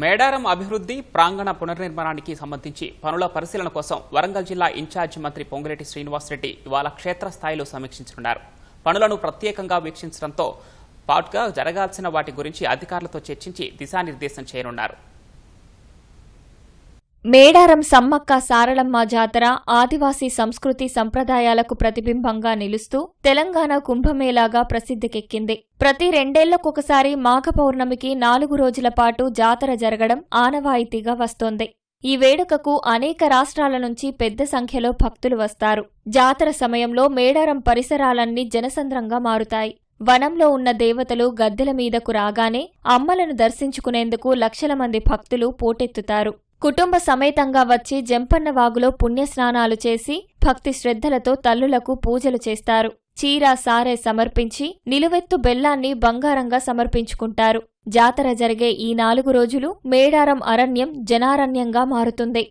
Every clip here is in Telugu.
మేడారం అభివృద్ధి ప్రాంగణ పునర్నిర్మాణానికి సంబంధించి పనుల పరిశీలన కోసం వరంగల్ జిల్లా ఇన్ఛార్జి మంత్రి పొంగిరెడ్డి శ్రీనివాసరెడ్డి ఇవాళ క్షేత్రస్థాయిలో సమీక్షించనున్నారు. పనులను ప్రత్యేకంగా వీక్షించడంతో పాటుగా జరగాల్సిన వాటి గురించి అధికారులతో చర్చించి దిశానిర్దేశం చేయనున్నారు. మేడారం సమ్మక్క సారళమ్మ జాతర ఆదివాసీ సంస్కృతి సంప్రదాయాలకు ప్రతిబింబంగా నిలుస్తూ తెలంగాణ కుంభమేళాగా ప్రసిద్ధికెక్కింది. ప్రతి రెండేళ్ళకొకసారి మాఘ పౌర్ణమికి నాలుగు రోజుల పాటు జాతర జరగడం ఆనవాయితీగా వస్తోంది. ఈ వేడుకకు అనేక రాష్ట్రాల నుంచి పెద్ద సంఖ్యలో భక్తులు వస్తారు. జాతర సమయంలో మేడారం పరిసరాలన్నీ జనసంద్రంగా మారుతాయి. వనంలో ఉన్న దేవతలు గద్దెల మీదకు రాగానే అమ్మలను దర్శించుకునేందుకు లక్షల మంది భక్తులు పోటెత్తుతారు. కుటుంబ సమేతంగా వచ్చి జంపన్న వాగులో పుణ్యస్నానాలు చేసి భక్తి శ్రద్ధలతో తల్లులకు పూజలు చేస్తారు. చీర సారే సమర్పించి నిలువెత్తు బెల్లాన్ని బంగారంగా సమర్పించుకుంటారు. జాతర జరిగే ఈ నాలుగు రోజులు మేడారం అరణ్యం జనారణ్యంగా మారుతుంది.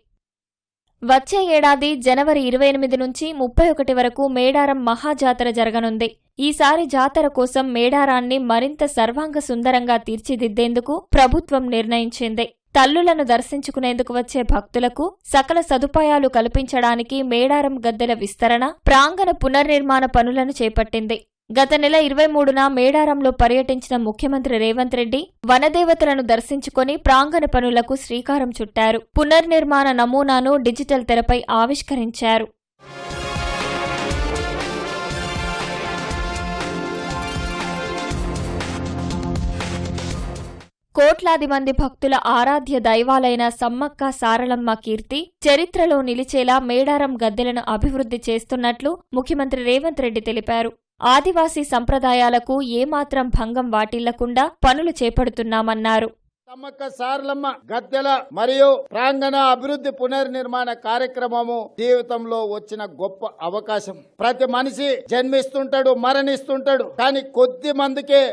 వచ్చే ఏడాది జనవరి ఇరవై ఎనిమిది నుంచి ముప్పై ఒకటి వరకు మేడారం మహాజాతర జరగనుంది. ఈసారి జాతర కోసం మేడారాన్ని మరింత సర్వాంగ సుందరంగా తీర్చిదిద్దేందుకు ప్రభుత్వం నిర్ణయించింది. తల్లులను దర్శించుకునేందుకు వచ్చే భక్తులకు సకల సదుపాయాలు కల్పించడానికి మేడారం గద్దెల విస్తరణ ప్రాంగణ పునర్నిర్మాణ పనులను చేపట్టింది. గత నెల ఇరవై మూడున మేడారంలో పర్యటించిన ముఖ్యమంత్రి రేవంత్ రెడ్డి వనదేవతలను దర్శించుకొని ప్రాంగణ పనులకు శ్రీకారం చుట్టారు. పునర్నిర్మాణ నమూనాను డిజిటల్ తెరపై ఆవిష్కరించారు. కోట్లాది మంది భక్తుల ఆరాధ్య దైవాలైన సమ్మక్క సారలమ్మ కీర్తి చరిత్రలో నిలిచేలా మేడారం గద్దెలను అభివృద్ధి చేస్తున్నట్లు ముఖ్యమంత్రి రేవంత్ రెడ్డి తెలిపారు. ఆదివాసీ సంప్రదాయాలకు ఏమాత్రం భంగం వాటిల్లకుండా పనులు చేపడుతున్నామన్నారు. సమ్మక్క సారలమ్మ గద్దెల మరియు ప్రాంగణ అభివృద్ధి పునర్నిర్మాణ కార్యక్రమము జీవితంలో వచ్చిన గొప్ప అవకాశం. ప్రతి మనిషి జన్మిస్తుంటాడు మరణిస్తుంటాడు. కానీ కొద్ది మందికే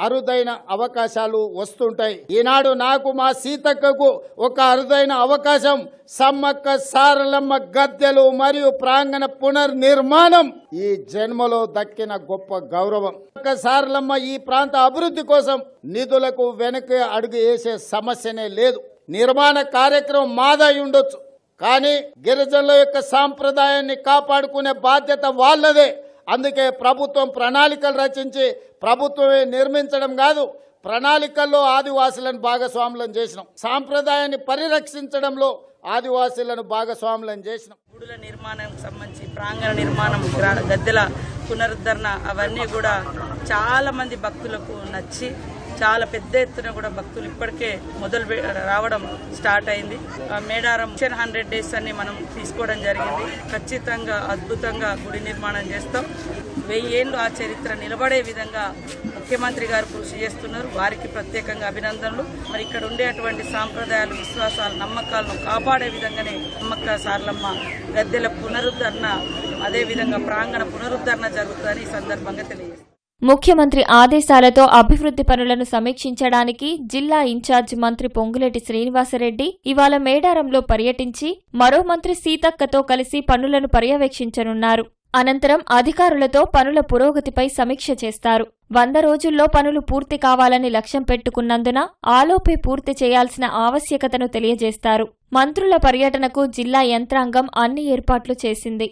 అరుదైన అవకాశాలు వస్తుంటాయి. ఈనాడు నాకు మా సీతక్కకు ఒక అరుదైన అవకాశం. సమ్మక్క సారలమ్మ గద్దెలు మరియు ప్రాంగణ పునర్నిర్మాణం ఈ జన్మలో దక్కిన గొప్ప గౌరవం. సమ్మక్క సారలమ్మ ఈ ప్రాంత అభివృద్ధి కోసం నిధులకు వెనక్కి అడుగు వేసే సమస్యనే లేదు. నిర్మాణ కార్యక్రమం మాదై ఉండొచ్చు. కానీ గిరిజనుల యొక్క సాంప్రదాయాన్ని కాపాడుకునే బాధ్యత వాళ్ళదే. అందుకే ప్రభుత్వం ప్రణాళికలు రచించి ప్రభుత్వమే నిర్మించడం కాదు ప్రణాళికల్లో ఆదివాసులను భాగస్వాములను చేసినాం. సాంప్రదాయాన్ని పరిరక్షించడంలో ఆదివాసులను భాగస్వాములను చేసినాం. గుడుల నిర్మాణం సంబంధించి ప్రాంగణ నిర్మాణం గద్దెల పునరుద్ధరణ అవన్నీ కూడా చాలా మంది భక్తులకు నచ్చి చాలా పెద్ద ఎత్తున కూడా భక్తులు ఇప్పటికే మొదలు రావడం స్టార్ట్ అయింది. ఆ మేడారం హండ్రెడ్ డేస్ అన్ని మనం తీసుకోవడం జరిగింది. ఖచ్చితంగా అద్భుతంగా గుడి నిర్మాణం చేస్తాం. వెయ్యేళ్ళు ఆ చరిత్ర నిలబడే విధంగా ముఖ్యమంత్రి గారు కృషి చేస్తున్నారు. వారికి ప్రత్యేకంగా అభినందనలు. మరి ఇక్కడ ఉండేటువంటి సాంప్రదాయాలు విశ్వాసాలు నమ్మకాలను కాపాడే విధంగానే నమ్మక్క సార్లమ్మ గద్దెల పునరుద్ధరణ అదేవిధంగా ప్రాంగణ పునరుద్ధరణ జరుగుతుందని ఈ సందర్భంగా తెలియజేస్తారు ముఖ్యమంత్రి ఆదేశాలతో అభివృద్ధి పనులను సమీక్షించడానికి జిల్లా ఇన్ఛార్జ్ మంత్రి పొంగులేటి శ్రీనివాసరెడ్డి ఇవాళ మేడారంలో పర్యటించి మరో మంత్రి సీతక్కతో కలిసి పనులను పర్యవేక్షించనున్నారు. అనంతరం అధికారులతో పనుల పురోగతిపై సమీక్ష చేస్తారు. వంద రోజుల్లో పనులు పూర్తి కావాలని లక్ష్యం పెట్టుకున్నందున ఆలోపే పూర్తి చేయాల్సిన ఆవశ్యకతను తెలియజేస్తారు. మంత్రుల పర్యటనకు జిల్లా యంత్రాంగం అన్ని ఏర్పాట్లు చేసింది.